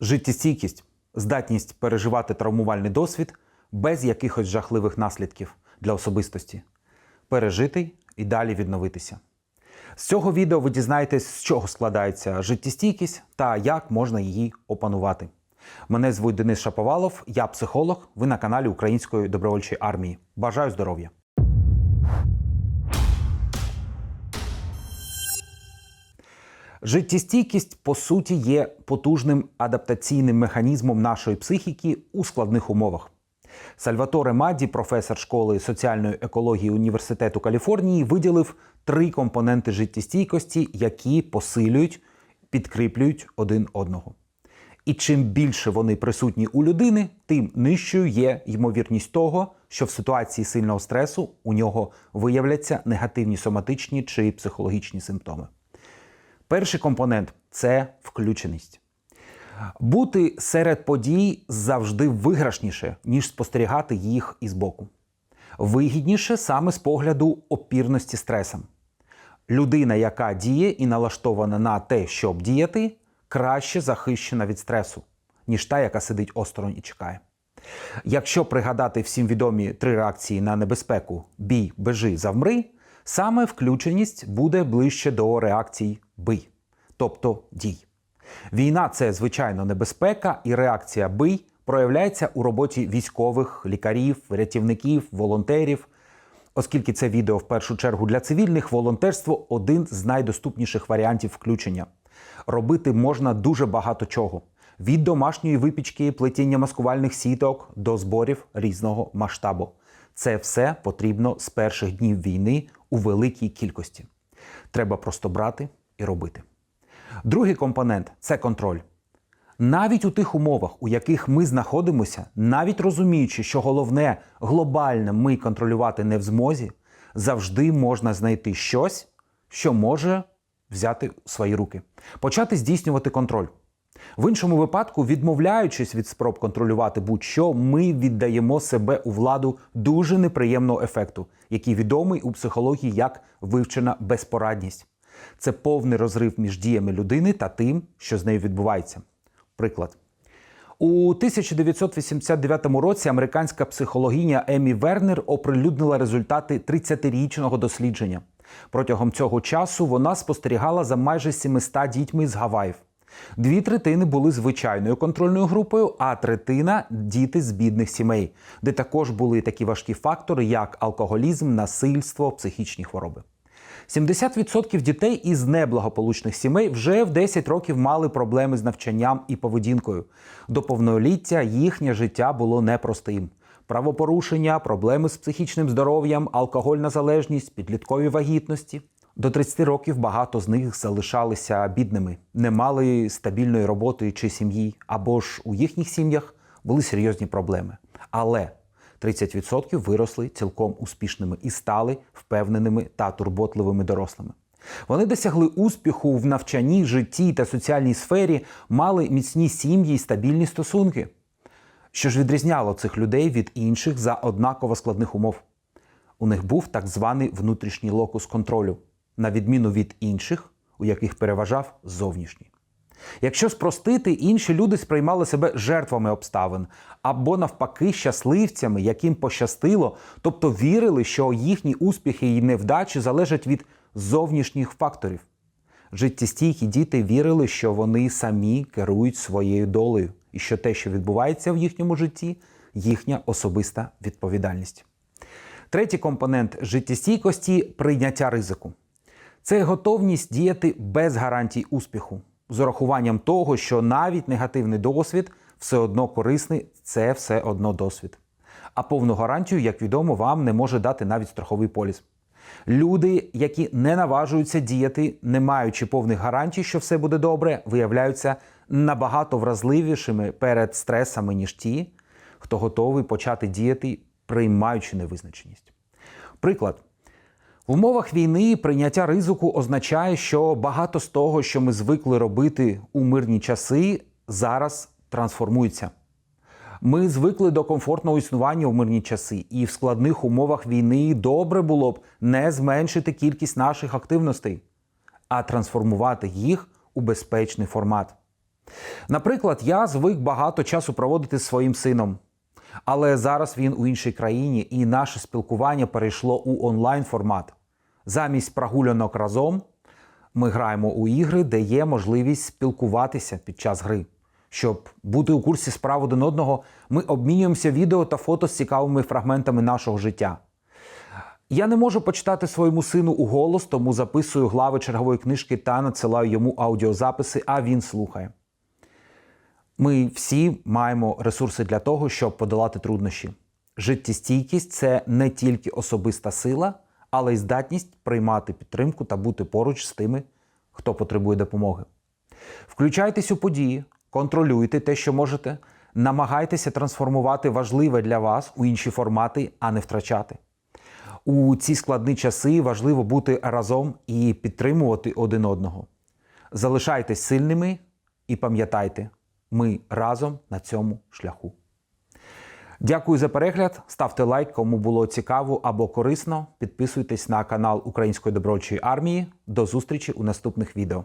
Життєстійкість, здатність переживати травмувальний досвід без якихось жахливих наслідків для особистості, пережити і далі відновитися. З цього відео ви дізнаєтесь, з чого складається життєстійкість та як можна її опанувати. Мене звуть Денис Шаповалов, я психолог. Ви на каналі Української добровольчої армії. Бажаю здоров'я! Життєстійкість, по суті, є потужним адаптаційним механізмом нашої психіки у складних умовах. Сальваторе Мадді, професор школи соціальної екології Університету Каліфорнії, виділив три компоненти життєстійкості, які посилюють, підкріплюють один одного. І чим більше вони присутні у людини, тим нижчою є ймовірність того, що в ситуації сильного стресу у нього виявляться негативні соматичні чи психологічні симптоми. Перший компонент це включеність. Бути серед подій завжди виграшніше, ніж спостерігати їх із боку. Вигідніше саме з погляду опірності стресам. Людина, яка діє і налаштована на те, щоб діяти, краще захищена від стресу, ніж та, яка сидить осторонь і чекає. Якщо пригадати всім відомі три реакції на небезпеку бій, бежи, завмри, саме включеність буде ближче до реакцій бий, тобто дій. Війна це звичайно небезпека, і реакція бий проявляється у роботі військових, лікарів, рятівників, волонтерів. Оскільки це відео в першу чергу для цивільних, волонтерство один з найдоступніших варіантів включення. Робити можна дуже багато чого: від домашньої випічки, плетіння маскувальних сіток до зборів різного масштабу. Це все потрібно з перших днів війни у великій кількості. Треба просто брати і робити. Другий компонент це контроль. Навіть у тих умовах, у яких ми знаходимося, навіть розуміючи, що головне глобальне ми контролювати не в змозі, завжди можна знайти щось, що може взяти в свої руки, почати здійснювати контроль. В іншому випадку, відмовляючись від спроб контролювати будь-що, ми віддаємо себе у владу дуже неприємного ефекту, який відомий у психології як вивчена безпорадність. Це повний розрив між діями людини та тим, що з нею відбувається. Приклад. У 1989 році американська психологиня Емі Вернер оприлюднила результати 30-річного дослідження. Протягом цього часу вона спостерігала за майже 700 дітьми з Гаваїв. Дві третини були звичайною контрольною групою, а третина діти з бідних сімей, де також були такі важкі фактори, як алкоголізм, насильство, психічні хвороби. 70% дітей із неблагополучних сімей вже в 10 років мали проблеми з навчанням і поведінкою. До повноліття їхнє життя було непростим. Правопорушення, проблеми з психічним здоров'ям, алкогольна залежність, підліткові вагітності. До 30 років багато з них залишалися бідними, не мали стабільної роботи чи сім'ї, або ж у їхніх сім'ях були серйозні проблеми. Але 30% виросли цілком успішними і стали впевненими та турботливими дорослими. Вони досягли успіху в навчанні, житті та соціальній сфері, мали міцні сім'ї і стабільні стосунки. Що ж відрізняло цих людей від інших за однаково складних умов? У них був так званий внутрішній локус контролю, на відміну від інших, у яких переважав зовнішній. Якщо спростити, інші люди сприймали себе жертвами обставин або навпаки щасливцями, яким пощастило, тобто вірили, що їхні успіхи і невдачі залежать від зовнішніх факторів. Життєстійкі діти вірили, що вони самі керують своєю долею, і що те, що відбувається в їхньому житті, їхня особиста відповідальність. Третій компонент життєстійкості прийняття ризику. Це готовність діяти без гарантій успіху з урахуванням того, що навіть негативний досвід все одно корисний, це все одно досвід. А повну гарантію, як відомо, вам не може дати навіть страховий поліс. Люди, які не наважуються діяти, не маючи повних гарантій, що все буде добре, виявляються набагато вразливішими перед стресами, ніж ті, хто готовий почати діяти, приймаючи невизначеність. Приклад. В умовах війни прийняття ризику означає, що багато з того, що ми звикли робити у мирні часи, зараз трансформується. Ми звикли до комфортного існування в мирні часи, і в складних умовах війни добре було б не зменшити кількість наших активностей, а трансформувати їх у безпечний формат. Наприклад, я звик багато часу проводити з своїм сином. Але зараз він у іншій країні, і наше спілкування перейшло у онлайн формат. Замість прогулянок разом ми граємо у ігри, де є можливість спілкуватися під час гри. Щоб бути у курсі справ один одного, ми обмінюємося відео та фото з цікавими фрагментами нашого життя. Я не можу почитати своєму сину у голос, тому записую глави чергової книжки та надсилаю йому аудіозаписи, а він слухає. Ми всі маємо ресурси для того, щоб подолати труднощі. Життєстійкість це не тільки особиста сила, але й здатність приймати підтримку та бути поруч з тими, хто потребує допомоги. Включайтесь у події, контролюйте те, що можете, намагайтеся трансформувати важливе для вас у інші формати, а не втрачати. У ці складні часи важливо бути разом і підтримувати один одного. Залишайтесь сильними і пам'ятайте, ми разом на цьому шляху. Дякую за перегляд. Ставте лайк, кому було цікаво або корисно. Підписуйтесь на канал Української добровольчої армії. До зустрічі у наступних відео.